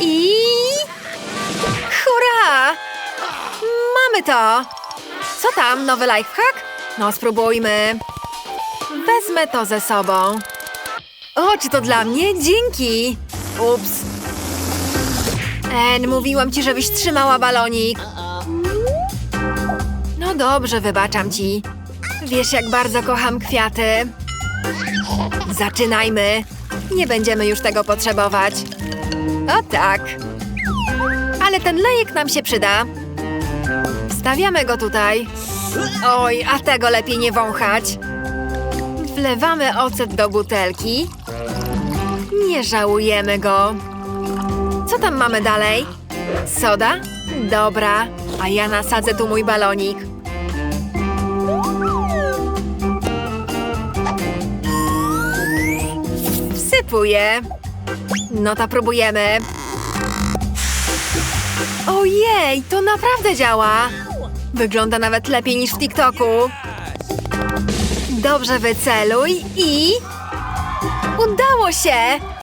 I... Hurra! Mamy to! Co tam, nowy lifehack? No, spróbujmy. Wezmę to ze sobą. O, czy to dla mnie? Dzięki! Ups. En, mówiłam ci, żebyś trzymała balonik. No dobrze, wybaczam ci. Wiesz, jak bardzo kocham kwiaty. Zaczynajmy. Nie będziemy już tego potrzebować. O tak. Ale ten lejek nam się przyda. Wstawiamy go tutaj. Oj, a tego lepiej nie wąchać. Wlewamy ocet do butelki. Nie żałujemy go. Co tam mamy dalej? Soda? Dobra, a ja nasadzę tu mój balonik. Wsypuję. No to próbujemy. Ojej, to naprawdę działa. Wygląda nawet lepiej niż w TikToku. Dobrze wyceluj i... Udało się!